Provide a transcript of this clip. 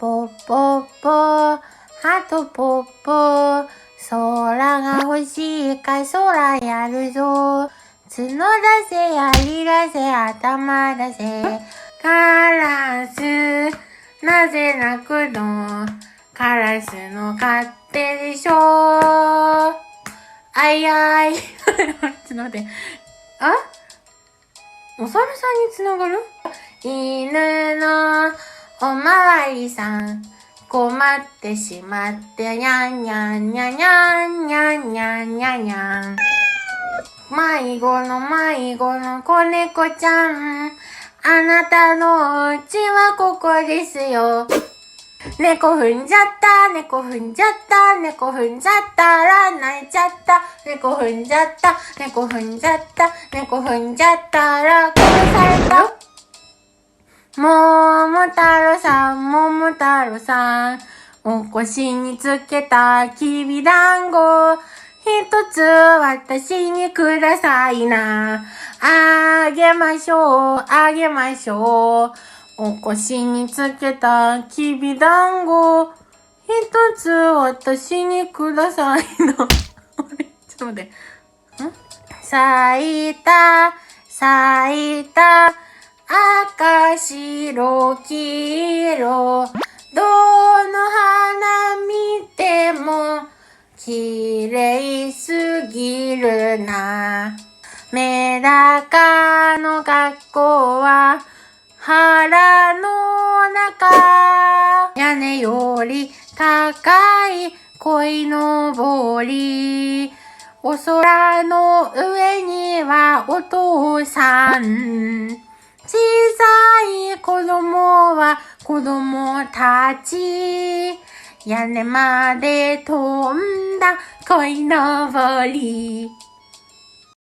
ぽっぽっぽ、ハトぽっぽ、空が欲しいか空やるぞ。角出せ、槍出せ、頭出せ。カラス、なぜ泣くの？カラスの勝手でしょあいあい。ちょっと待って。あ？お猿さんにつながる？犬のおまわりさん、困ってしまって、にゃんにゃんにゃにゃんにゃんにゃんにゃんにゃん。迷子の迷子の子猫ちゃん。あなたのお家はここですよ。猫踏んじゃった、猫踏んじゃった、猫踏んじゃったら泣いちゃった、猫踏んじゃった、猫踏んじゃった、猫踏んじゃったら殺された。もう桃太郎さん、桃太郎さん、お腰につけたきびだんご、一つ私にくださいな。あげましょう、あげましょう。お腰につけたきびだんご、一つ私にくださいな。ちょっと待って。ん？咲いた、咲いた、赤、白、黄色。どの花見ても、綺麗すぎるな。メダカの学校は、腹の中。屋根より高い鯉のぼり。お空の上にはお父さん。小さい子供は子供たち。屋根まで飛んだ恋のぼり。